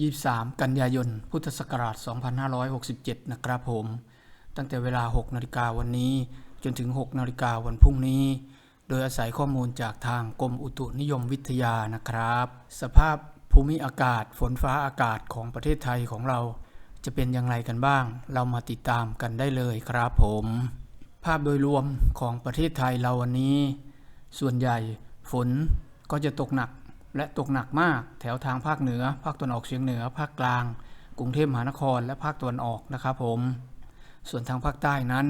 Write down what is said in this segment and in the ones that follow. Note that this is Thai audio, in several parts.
23 กันยายน พุทธศักราช 2567 นะครับผม ตั้งแต่เวลา 6 นาฬิกาวันนี้ จนถึง 6 นาฬิกาวันพรุ่งนี้ โดยอาศัยข้อมูลจากทางกรมอุตุนิยมวิทยานะครับ สภาพภูมิอากาศ ฝนฟ้าอากาศของประเทศไทยของเรา จะเป็นอย่างไรกันบ้าง เรามาติดตามกันได้เลยครับผม ภาพโดยรวมของประเทศไทยเราวันนี้ ส่วนใหญ่ฝนก็จะตกหนัก และตกหนักมากแถวทางภาคเหนือ ภาคตะวันออกเฉียงเหนือ ภาคกลาง กรุงเทพมหานคร และภาคตะวันออกนะครับผม ส่วนทางภาคใต้นั้น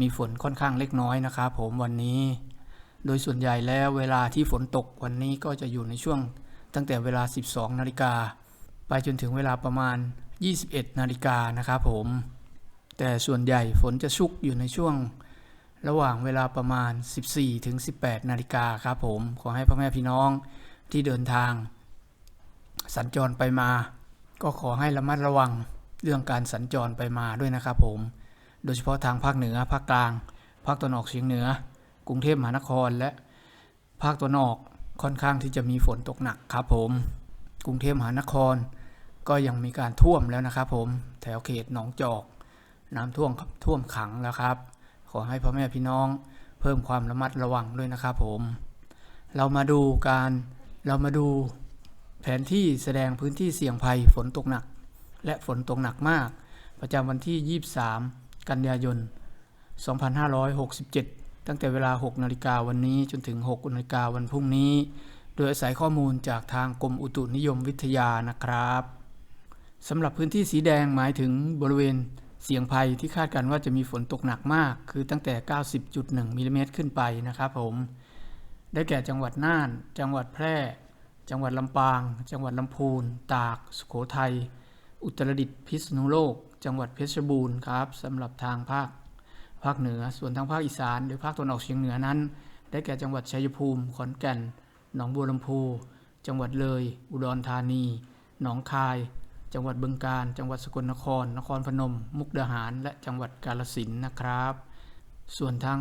มีฝนค่อนข้างเล็กน้อยนะครับผมวันนี้ โดยส่วนใหญ่แล้วเวลาที่ฝนตกวันนี้ก็จะอยู่ในช่วงตั้งแต่เวลา 12 นาฬิกา ไปจนถึงเวลาประมาณ 21 นาฬิกานะครับผม แต่ส่วนใหญ่ฝนจะชุกอยู่ในช่วงระหว่างเวลาประมาณ 14 ถึง 18 นาฬิกาครับผม ขอให้พ่อแม่พี่น้อง ที่เดินทาง สัญจรไปมา ก็ขอให้ระมัดระวังเรื่องการสัญจรไปมาด้วยนะครับผม โดยเฉพาะทางภาคเหนือ ภาคกลาง ภาคตะวันออกเฉียงเหนือ กรุงเทพมหานครและภาคตะวันออกค่อนข้างที่จะมีฝนตกหนักครับผม กรุงเทพมหานคร ก็ยังมีการท่วมแล้วนะครับผมแถวเขตหนองจอก น้ำท่วมท่วมขังแล้วครับ ขอให้พ่อแม่พี่น้องเพิ่มความระมัดระวังด้วยนะครับผม เรามาดูการ เรามาดูแผนที่แสดงพื้นที่เสี่ยงภัยฝนตกหนัก และฝนตกหนักมาก ประจำวันที่ 23 กันยายน 2567 ตั้งแต่เวลา 6 นาฬิกาวันนี้จนถึง 6 นาฬิกาวันพรุ่งนี้ โดยอาศัยข้อมูลจากทางกรมอุตุนิยมวิทยานะครับสำหรับพื้นที่สีแดงหมายถึงบริเวณเสี่ยงภัยที่คาดกันว่าจะมีฝนตกหนักมาก คือตั้งแต่ 90.1มิลลิเมตรขึ้นไปนะครับผม ได้แก่จังหวัดน่าน จังหวัดแพร่ จังหวัดลำปาง จังหวัดลำพูน ตาก สุโขทัย อุตรดิตถ์ พิษณุโลก จังหวัดเพชรบูรณ์ครับสำหรับทางภาค ภาคเหนือ ส่วนทางภาคอีสาน หรือภาคตะวันออกเฉียงเหนือนั้น ได้แก่จังหวัดชัยภูมิ ขอนแก่น หนองบัวลำพู จังหวัดเลย อุดรธานี หนองคาย จังหวัดบึงกาฬ จังหวัดสกลนคร นครพนม มุกดาหาร และจังหวัดกาฬสินธุ์นะครับ ส่วนทาง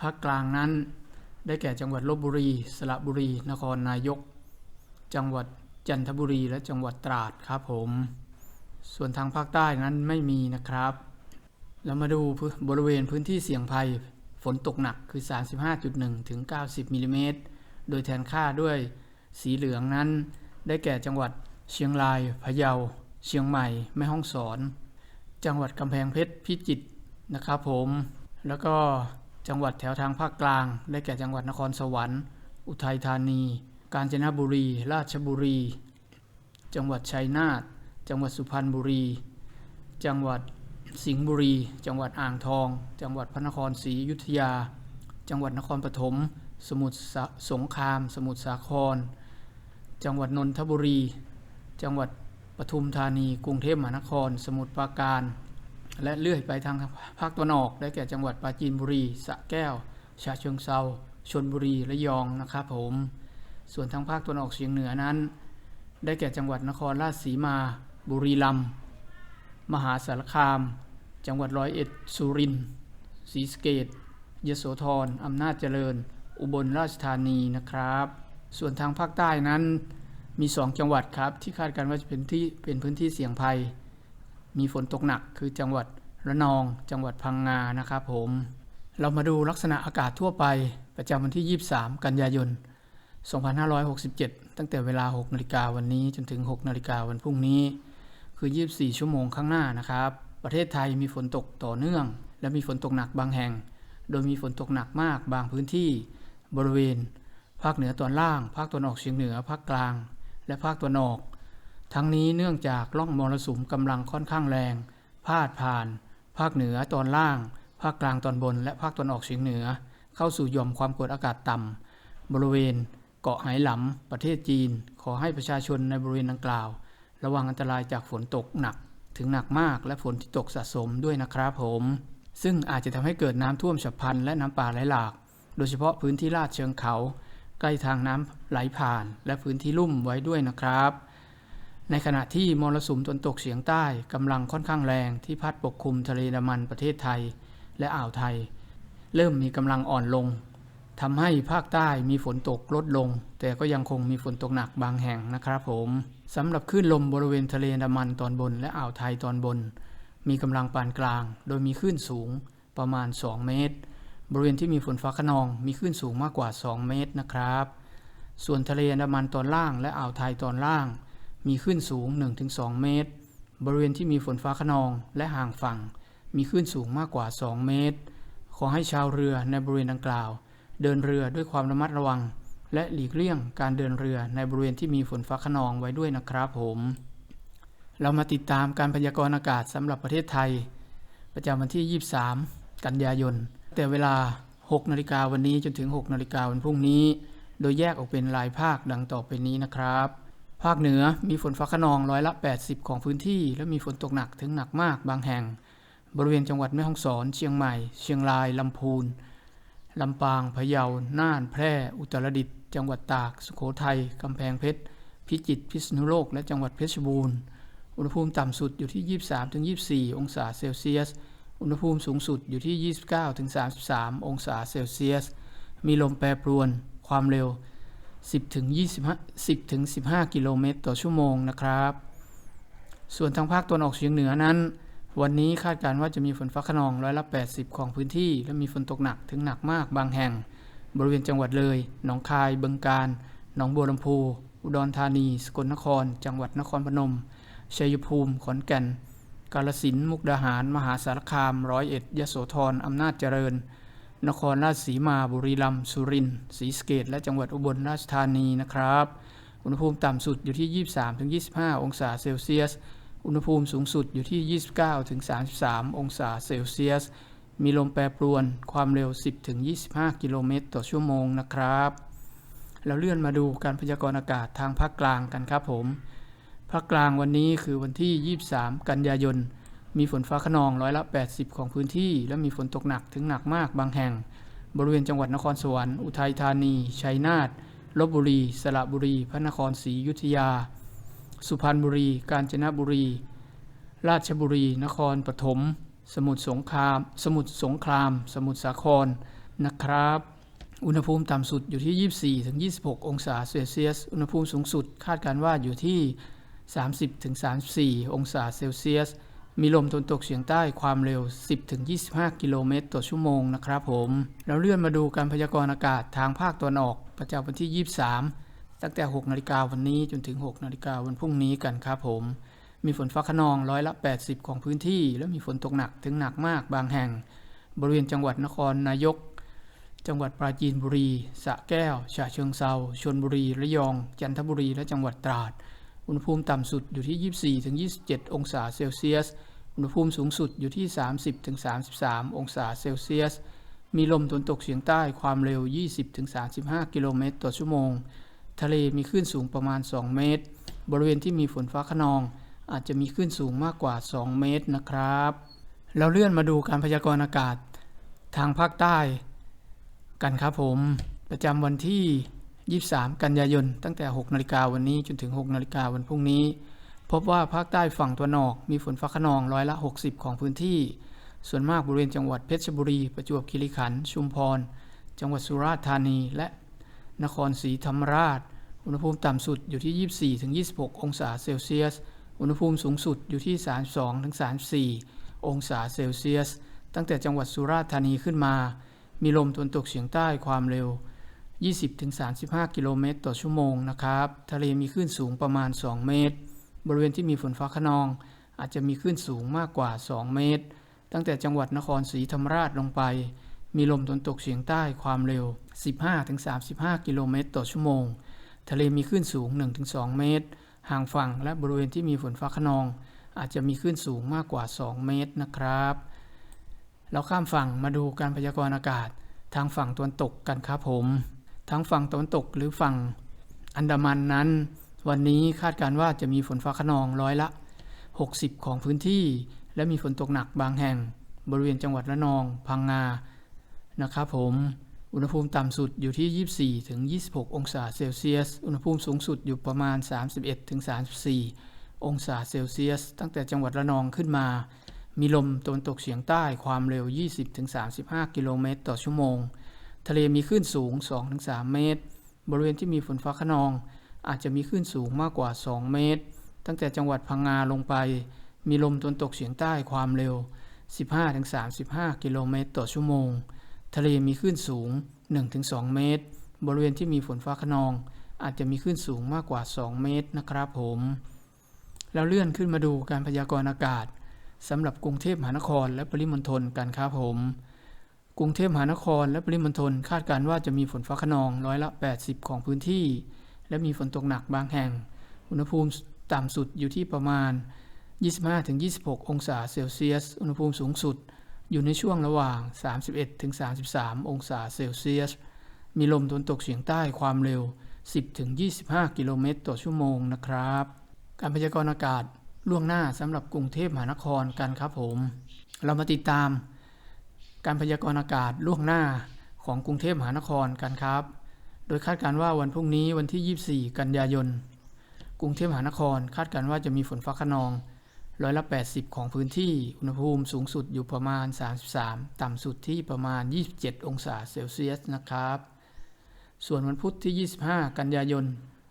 ภาคกลางนั้น ได้แก่จังหวัดลบบุรี สระบุรี นครนายก จังหวัดจันทบุรีและจังหวัดตราดครับผม ส่วนทางภาคใต้นั้นไม่มีนะครับเรามาดูบริเวณพื้นที่เสี่ยงภัย ฝนตกหนักคือ 35.1 ถึง 90มิลลิเมตร โดยแทนค่าด้วยสีเหลืองนั้น ได้แก่จังหวัดเชียงราย พะเยา เชียงใหม่ แม่ฮ่องสอน จังหวัดกำแพงเพชร พิจิตรนะครับผม แล้วก็ จังหวัดแถวทางภาคกลาง ได้แก่จังหวัดนครสวรรค์ อุทัยธานี กาญจนบุรี ราชบุรี จังหวัดชัยนาท จังหวัดสุพรรณบุรี จังหวัดสิงห์บุรี จังหวัดอ่างทอง จังหวัดพระนครศรีอยุธยา จังหวัดนครปฐม สมุทรสาสงคราม สมุทรสาคร จังหวัดนนทบุรี จังหวัดปทุมธานี กรุงเทพมหานคร สมุทรปราการ และเลื่อยไปทางภาคตะวันออกได้แก่จังหวัดปราจีนบุรีสระแก้วฉะเชิงเซาชนบุรีระยองนะครับผม ส่วนทางภาคตะวันออกเฉียงเหนือนั้น ได้แก่จังหวัดนครราชสีมา บุรีรัมย์มหาสารคาม จังหวัดร้อยเอ็ดสุรินทร์ศรีสเกษยโสธรอำนาจเจริญ อุบลราชธานีนะครับ ส่วนทางภาคใต้นั้นมี 2 จังหวัดครับที่คาดกันว่าจะเป็นที่เป็นพื้นที่เสี่ยงภัย มีฝนตกหนักคือจังหวัดระนอง จังหวัดพังงานะครับผม เรามาดูลักษณะอากาศทั่วไปประจำวันที่ 23 กันยายน 2567 ตั้งแต่เวลา 6 นาฬิกาวันนี้จนถึง 6 นาฬิกาวันพรุ่งนี้ คือ 24 ชั่วโมงข้างหน้านะครับ ประเทศไทยมีฝนตกต่อเนื่อง และมีฝนตกหนักบางแห่ง โดยมีฝนตกหนักมากบางพื้นที่ บริเวณ ภาคเหนือตอนล่าง ภาคตะวันออกเฉียงเหนือ ภาคกลาง และภาคตะวันออก ทั้งนี้เนื่องจากร่องมรสุมกำลังค่อนข้างแรง พาดผ่าน ภาคเหนือตอนล่าง ภาคกลางตอนบน และภาคตะวันออกเฉียงเหนือ เข้าสู่ย่อมความกดอากาศต่ำบริเวณ เกาะไหหลำประเทศจีน ขอให้ประชาชนในบริเวณดังกล่าว ระวังอันตรายจากฝนตกหนัก ถึงหนักมากและฝนที่ตกสะสมด้วยนะครับผม ซึ่งอาจจะทำให้เกิดน้ำท่วมฉับพลันและน้ำป่าไหลหลาก โดยเฉพาะพื้นที่ลาดเชิงเขา ใกล้ทางน้ำไหลผ่าน และพื้นที่ลุ่มไว้ด้วยนะครับ ในขณะที่มรสุมตนตกเฉียงใต้กำลังค่อนข้างแรงที่พัดปกคลุมทะเลดามันประเทศไทย และอ่าวไทย เริ่มมีกำลังอ่อนลงทำให้ภาคใต้มีฝนตกลดลง แต่ก็ยังคงมีฝนตกหนักบางแห่งนะครับผมสำหรับคลื่นลมบริเวณทะเลดามันตอนบนและอ่าวไทยตอนบน มีกำลังปานกลาง โดยมีคลื่นสูงประมาณ 2 เมตร บริเวณที่มีฝนฟ้าขนองมีคลื่นสูงมากกว่า 2 เมตรนะครับ ส่วนทะเลอันดามันตอนล่างและอ่าวไทยตอนล่าง มีคลื่นสูง 1-2 เมตร บริเวณที่มีฝนฟ้าขนองและห่างฝั่ง มีคลื่นสูงมากกว่า 2 เมตร ขอให้ชาวเรือในบริเวณดังกล่าว เดินเรือด้วยความระมัดระวัง และหลีกเลี่ยงการเดินเรือในบริเวณที่มีฝนฟ้าขนองไว้ด้วยนะครับผม เรามาติดตามการพยากรณ์อากาศสำหรับประเทศไทย ประจำวันที่ 23 กันยายน แต่เวลา 6 นาฬิกาวันนี้จนถึง 6 นาฬิกาวันพรุ่งนี้ โดยแยกออกเป็นรายภาคดังต่อไปนี้นะครับ ภาคเหนือมีฝนฟ้าขนองร้อยละ 80 ของพื้นที่ และมีฝนตกหนักถึงหนักมากบางแห่ง บริเวณจังหวัดแม่ฮ่องสอน เชียงใหม่ เชียงราย ลำพูน ลำปาง พะเยา น่าน แพร่ อุตรดิตถ์ จังหวัดตาก สุโขทัย กำแพงเพชร พิจิตร พิษณุโลก และจังหวัดเพชรบูรณ์ อุณหภูมิต่ำสุดอยู่ที่ 23-24 องศาเซลเซียส อุณหภูมิสูงสุดอยู่ที่ 29-33 องศาเซลเซียส มีลมแปรปรวน ความเร็ว 10-25 10-15 กิโลเมตรต่อชั่วโมงนะครับ ส่วนทางภาคตะวันออกเฉียงเหนือนั้น วันนี้คาดการณ์ว่าจะมีฝนฟ้าขนองร้อยละ 80 ของพื้นที่ และมีฝนตกหนักถึงหนักมากบางแห่ง บริเวณจังหวัดเลย หนองคาย บึงกาฬ หนองบัวลำพู อุดรธานี สกลนคร จังหวัดนครพนม ชัยภูมิ ขอนแก่น กาฬสินธุ์ มุกดาหาร มหาสารคาม ร้อยเอ็ด ยโสธร อำนาจเจริญ นครราชสีมาบุรีรัมย์สุรินทร์ศรีสะเกษและจังหวัดอุบลราชธานีนะครับ อุณหภูมิต่ำสุดอยู่ที่ 23-25 องศาเซลเซียส อุณหภูมิสูงสุดอยู่ที่ 29-33 องศาเซลเซียส มีลมแปรปรวนความเร็ว 10-25 กิโลเมตรต่อชั่วโมงนะครับเราเลื่อนมาดูการพยากรณ์อากาศทางภาคกลางกันครับผมภาคกลางวันนี้คือวันที่ 23 กันยายน มีฝนฟ้าขนองร้อยละ 80 ของพื้นที่ และมีฝนตกหนักถึงหนักมากบางแห่ง บริเวณจังหวัดนครสวรรค์อุทัยธานี ชัยนาทลบบุรี สระบุรี พระนครศรีอยุธยา สุพรรณบุรี กาญจนบุรี ราชบุรี นครปฐม สมุทรสงคราม สมุทรสงคราม สมุทรสาคร นะครับ อุณหภูมิต่ำสุดอยู่ที่ 24-26 องศาเซลเซียส อุณหภูมิสูงสุดคาดการณ์ว่าอยู่ที่ 30-34 องศาเซลเซียส มีลมตะวันตกเฉียงใต้ความเร็ว 10-25 กิโลเมตรต่อชั่วโมงนะครับผมเราเลื่อนมาดูการพยากรณ์อากาศทางภาคตะวันออกประจำวันที่ 23 ตั้งแต่ 6 นาฬิกาวันนี้จนถึง 6 นาฬิกาวันพรุ่งนี้กันครับผม มีฝนฟ้าขนองร้อยละ 80 ของพื้นที่ และมีฝนตกหนักถึงหนักมากบางแห่ง บริเวณจังหวัดนครนายก จังหวัดปราจีนบุรีสระแก้วฉะเชิงเซาชลบุรีระยอง จันทบุรีและจังหวัดตราด อุณหภูมิต่ำสุดอยู่ที่ 24-27 องศาเซลเซียส อุณหภูมิสูงสุดอยู่ที่ 30-33 องศาเซลเซียส มีลมตะวันตกเฉียงใต้ความเร็ว 20-35 กิโลเมตรต่อชั่วโมง ทะเลมีคลื่นสูงประมาณ 2 เมตร บริเวณที่มีฝนฟ้าขนอง อาจจะมีคลื่นสูงมากกว่า 2 เมตรนะครับ เราเลื่อนมาดูการพยากรณ์อากาศทางภาคใต้กันครับผม ประจำวันที่ 23 กันยายน ตั้งแต่ 6 นาฬิกาวันนี้จนถึง 6 นาฬิกาวันพรุ่งนี้ พบว่าภาคใต้ฝั่งตะวันออกมีฝนฟ้าขนองร้อยละ 60 ของพื้นที่ ส่วนมากบริเวณจังหวัดเพชรบุรี ประจวบคีรีขันธ์ชุมพร จังหวัดสุราษฎร์ธานี และนครศรีธรรมราช อุณหภูมิต่ำสุดอยู่ที่ 24-26 องศาเซลเซียส อุณหภูมิสูงสุดอยู่ที่ 32-34 องศาเซลเซียส ตั้งแต่จังหวัดสุราษฎร์ธานีขึ้นมา มีลมตะวันตกเฉียงใต้ความเร็ว 20-35 กิโลเมตรต่อชั่วโมงนะครับ ทะเลมีคลื่นสูงประมาณ 2 เมตร บริเวณที่มีฝนฟ้าขนอง อาจจะมีคลื่นสูงมากกว่า 2 เมตร ตั้งแต่จังหวัดนครศรีธรรมราชลงไป มีลมตะวันตกเฉียงใต้ความเร็ว 15-35 กิโลเมตรต่อชั่วโมง ทะเลมีคลื่นสูง 1-2 เมตร ห่างฝั่งและบริเวณที่มีฝนฟ้าขนอง อาจจะมีคลื่นสูงมากกว่า 2 เมตรนะครับ เราข้ามฝั่งมาดูการพยากรณ์อากาศ ทางฝั่งตะวันตกกันครับผม ทางฝั่งตะวันตกหรือฝั่งอันดามันนั้น วันนี้คาดการณ์ว่าจะมีฝนฟ้าขนองร้อยละ 60 ของพื้นที่ และมีฝนตกหนักบางแห่ง บริเวณจังหวัดระนอง พังงา นะครับผม อุณหภูมิต่ำสุดอยู่ที่ 24 ถึง 26 องศาเซลเซียส อุณหภูมิสูงสุดอยู่ประมาณ 31 ถึง 34 องศาเซลเซียส ตั้งแต่จังหวัดระนองขึ้นมา มีลมตะวันตกเฉียงใต้ความเร็ว 20-35 กิโลเมตรต่อชั่วโมง ทะเลมีคลื่นสูง2-3เมตร บริเวณที่มีฝนฟ้าขนอง อาจจะมีคลื่นสูงมากกว่า 2 เมตร ตั้งแต่จังหวัดพังงาลงไป มีลมตะวันตกเฉียงใต้ความเร็ว 15-35 กิโลเมตรต่อชั่วโมง ทะเลมีคลื่นสูง 1-2 เมตร บริเวณที่มีฝนฟ้าขนอง อาจจะมีคลื่นสูงมากกว่า 2 เมตรนะครับผม แล้วเลื่อนขึ้นมาดูการพยากรณ์อากาศสำหรับกรุงเทพมหานครและปริมณฑลกันครับผม กรุงเทพมหานครและปริมณฑลคาดการณ์ว่าจะมีฝนฟ้าขนองร้อยละ 80 ของพื้นที่ และมีฝนตกหนักบางแห่ง อุณหภูมิต่ำสุดอยู่ที่ประมาณ 25-26 องศาเซลเซียส อุณหภูมิสูงสุดอยู่ในช่วงระหว่าง 31-33 องศาเซลเซียส มีลมตะวันตกเฉียงใต้ความเร็ว 10-25 กิโลเมตรต่อชั่วโมงนะครับ การพยากรณ์อากาศล่วงหน้าสำหรับกรุงเทพมหานครกันครับผม เรามาติดตาม การพยากรณ์อากาศล่วงหน้าของกรุงเทพมหานครกันครับ โดยคาดการณ์ว่าวันพรุ่งนี้วันที่ 24 กันยายน กรุงเทพมหานคร คาดการณ์ว่าจะมีฝนฟ้าขนองร้อยละ 80 ของพื้นที่ อุณหภูมิสูงสุดอยู่ประมาณ 33 ต่ำสุดที่ประมาณ 27 องศาเซลเซียสนะครับ ส่วนวันพุธที่ 25 กันยายน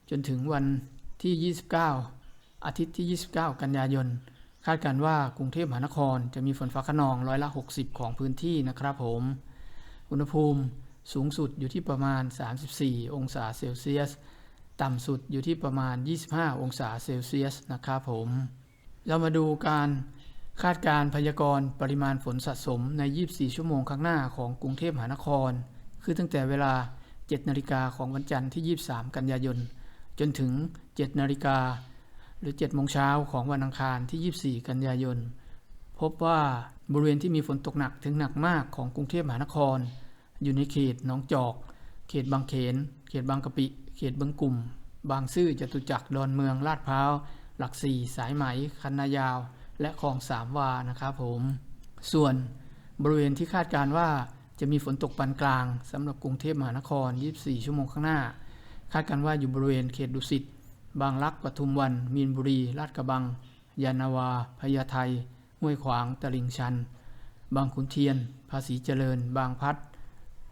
จนถึงวันที่ 29 อาทิตย์ที่ 29 กันยายน คาดการณ์ว่ากรุงเทพมหานครจะมีฝนฟ้าขนองร้อยละ 60 ของพื้นที่นะครับผม อุณหภูมิ สูงสุดอยู่ที่ประมาณ 34 องศาเซลเซียส ต่ำสุดอยู่ที่ประมาณ 25 องศาเซลเซียสนะครับผม เรามาดูการคาดการพยากรณ์ปริมาณฝนสะสมใน 24 ชั่วโมงข้างหน้าของกรุงเทพมหานคร คือตั้งแต่เวลา 7 นาฬิกาของวันจันทร์ที่ 23 กันยายน จนถึง 7 นาฬิกาหรือ 7 โมงเช้าของวันอังคารที่ 24 กันยายน พบว่าบริเวณที่มีฝนตกหนักถึงหนักมากของกรุงเทพมหานคร อยู่ในเขตหนองจอก เขตบางเขน เขตบางกะปิ เขตบึงกลุ่ม บางซื่อจตุจักรดอนเมืองลาดพร้าว หลักสี่สายไหม คันนายาว และคลองสามวานะครับผม ส่วนบริเวณที่คาดการว่าจะมีฝนตกปานกลางสำหรับกรุงเทพมหานคร 24 ชั่วโมงข้างหน้า คาดการว่าอยู่บริเวณเขตดุสิต บางรักปทุมวัน มีนบุรี ลาดกระบัง ยานนาวา พญาไทห้วยขวาง ตลิ่งชัน บางขุนเทียน ภาษีเจริญ บางพัด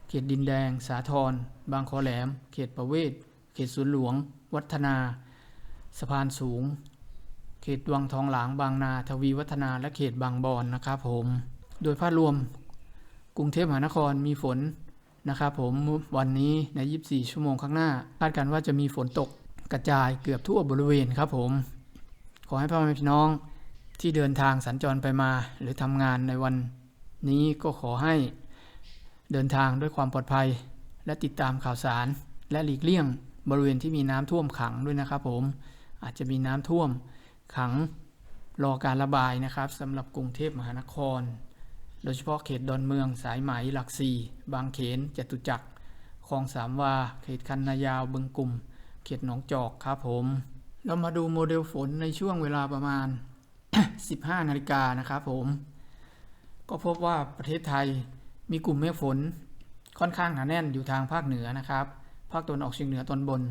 เขตดินแดง สาทรบางคอแหลม เขตประเวศ เขตสวนหลวง วัฒนา สะพานสูง เขตวังทองหลาง บางนา ทวีวัฒนา และเขตบางบอนนะครับผม โดยภาพรวม กรุงเทพมหานครมีฝนนะครับผมวันนี้ใน 24 ชั่วโมงข้างหน้า คาดการณ์ว่าจะมีฝนตกกระจายเกือบทั่วบริเวณครับผม ขอให้พ่อแม่พี่น้องที่เดินทางสัญจรไปมา หรือทำงานในวันนี้ก็ขอให้ เดินทางด้วยความปลอดภัย และติดตามข่าวสาร และหลีกเลี่ยง บริเวณที่มีน้ำท่วมขังด้วยนะครับผม อาจจะมีน้ำท่วมขังรอการระบายนะครับสำหรับกรุงเทพมหานคร โดยเฉพาะเขตดอนเมืองสายไหมหลักสี่บางเขนจตุจักรคลองสามวา เขตคันนายาวบึงกลุ่ม เขตหนองจอกครับผม เรามาดูโมเดลฝนในช่วงเวลาประมาณ 15 นาฬิกานะครับผม ก็พบว่าประเทศไทย มีกลุ่มเมฆฝนค่อนข้างหนาแน่นอยู่ทางภาคเหนือนะครับ ภาคตะวันออกเฉียงเหนือตอนบน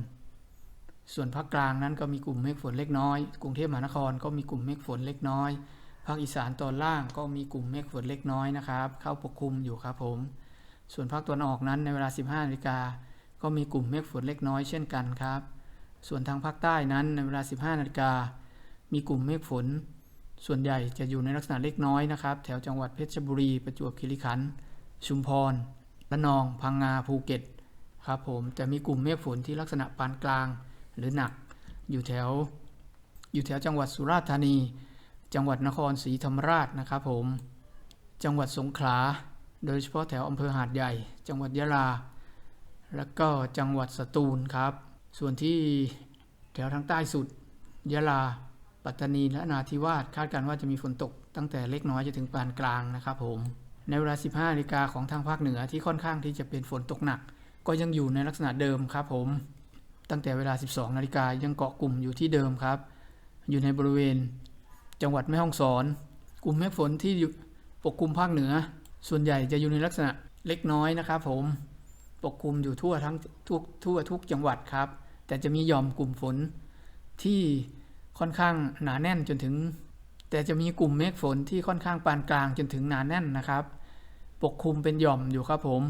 ส่วนภาคกลางนั้นก็มีกลุ่มเมฆฝนเล็กน้อย กรุงเทพมหานครก็มีกลุ่มเมฆฝนเล็กน้อย ภาคอีสานตอนล่างก็มีกลุ่มเมฆฝนเล็กน้อยนะครับ เข้าปกคลุมอยู่ครับผม ส่วนภาคตะวันออกนั้นในเวลา 15นาฬิกาก็มีกลุ่มเมฆฝนเล็กน้อยเช่นกันครับ ส่วนทางภาคใต้นั้นในเวลา 15นาฬิกามีกลุ่มเมฆฝน ส่วนใหญ่จะอยู่ในลักษณะเล็กน้อยนะครับ แถวจังหวัดเพชรบุรี ประจวบคีรีขันธ์ ชุมพรระนอง พังงา ภูเก็ต ครับผม จะมีกลุ่มเมฆฝนที่ลักษณะปานกลางหรือหนัก อยู่แถว อยู่แถวจังหวัดสุราษฎร์ธานี จังหวัดนครศรีธรรมราชนะครับผม จังหวัดสงขลา โดยเฉพาะแถวอำเภอหาดใหญ่ จังหวัดยะลา แล้วก็จังหวัดสตูลครับ ส่วนที่แถวทางใต้สุด ยะลา ปัตตานี และนาทิวาส คาดการณ์ว่าจะมีฝนตกตั้งแต่เล็กน้อยจนถึงปานกลางนะครับผม ในเวลา 15นาฬิกาของทางภาคเหนือที่ค่อนข้างที่จะเป็นฝนตกหนัก ก็ยังอยู่ในลักษณะเดิมครับผม ตั้งแต่เวลา 12นาฬิกายังเกาะกลุ่มอยู่ที่เดิมครับ อยู่ในบริเวณ จังหวัดแม่ฮ่องสอน กลุ่มเมฆฝนที่ปกคลุมภาคเหนือ ส่วนใหญ่จะอยู่ในลักษณะเล็กน้อยนะครับผมปกคลุมอยู่ทั่วทั้งทุกทั่วทุกจังหวัดครับ แต่จะมีหย่อมกลุ่มฝนที่ค่อนข้างหนาแน่นจนถึง แต่จะมีกลุ่มเมฆฝนที่ค่อนข้างปานกลางจนถึงหนาแน่นนะครับ ปกคลุมเป็นหย่อมอยู่ครับผม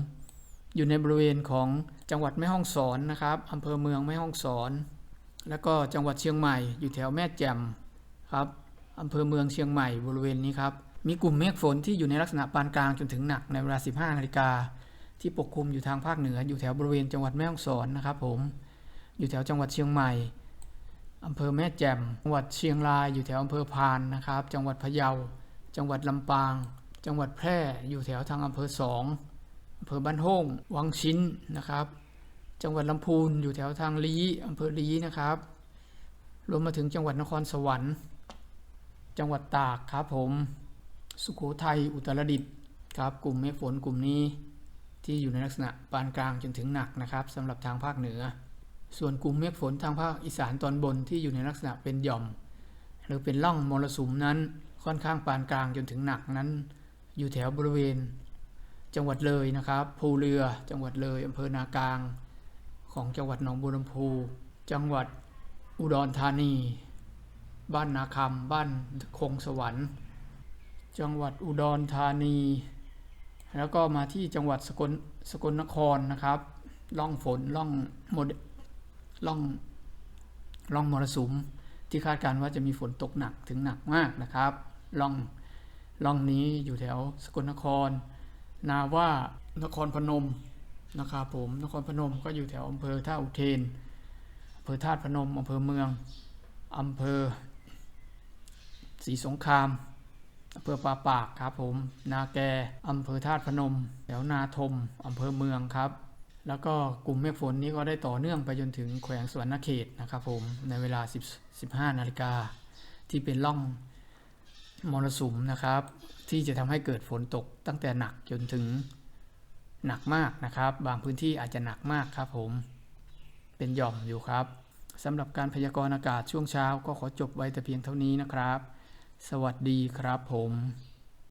อยู่ในบริเวณของจังหวัดแม่ฮ่องสอนนะครับอำเภอเมืองแม่ฮ่องสอน แล้วก็จังหวัดเชียงใหม่อยู่แถวแม่แจ่มครับอำเภอเมืองเชียงใหม่บริเวณนี้ครับ มีกลุ่มเมฆฝนที่อยู่ในลักษณะปานกลางจนถึงหนักในเวลา 15 นาฬิกาที่ปกคลุมอยู่ทางภาคเหนืออยู่แถวบริเวณจังหวัดแม่ฮ่องสอนนะครับผม อยู่แถวจังหวัดเชียงใหม่ อำเภอแม่แจ่มจังหวัดเชียงรายอยู่แถวอำเภอพานนะครับ จังหวัดพะเยา จังหวัดลำปาง จังหวัดแพร่อยู่แถวทางอำเภอสองอำเภอบ้านโฮ่งวังชิ้นนะครับ จังหวัดลำพูนอยู่แถวทางลีอำเภอลีนะครับรวมมาถึงจังหวัดนครสวรรค์ จังหวัดตากครับผม สุโขทัยอุตรดิตถ์ครับ กลุ่มเมฆฝนกลุ่มนี้ที่อยู่ในลักษณะปานกลางจนถึงหนักนะครับสำหรับทางภาคเหนือ ส่วนกลุ่มเมฆฝนทางภาคอีสานตอนบนที่อยู่ในลักษณะเป็นหย่อม หรือเป็นร่องมรสุมนั้นค่อนข้างปานกลางจนถึงหนักนั้น อยู่แถวบริเวณ จังหวัดเลยนะครับภูเรือจังหวัดเลยอำเภอนากลาง ของจังหวัดหนองบัวลำพู จังหวัดอุดรธานี บ้านนาคำบ้านคงสวรรค์ จังหวัดอุดรธานี แล้วก็มาที่จังหวัดสกลสกลนครนะครับ ล่องฝนล่องโมด ล่องล่องมรสุมที่คาดการณ์ว่าจะมีฝนตกหนักถึงหนักมากนะครับล่องล่องนี้อยู่แถวสกลนคร นาว่านครพนมนะครับผมนครพนมก็อยู่แถวอำเภอท่าอุเทนอำเภอธาตุพนมอำเภอเมืองอำเภอศรีสงครามอำเภอปาปากครับผม นาแกอำเภอธาตุพนม แถวนาทมอำเภอเมืองครับ แล้วก็กลุ่มเมฆฝนนี้ก็ได้ต่อเนื่องไปจนถึงแขวงสวรรณเขตนะครับผมในเวลา 10 15นาฬิกาที่เป็นล่องมรสุมนะครับ ที่จะทำให้เกิดฝนตกตั้งแต่หนักจนถึงหนักมากนะครับ บางพื้นที่อาจจะหนักมากครับผมเป็นหย่อมอยู่ครับสำหรับการพยากรณ์อากาศช่วงเช้าก็ขอจบไว้แต่เพียงเท่านี้นะครับ สวัสดีครับผม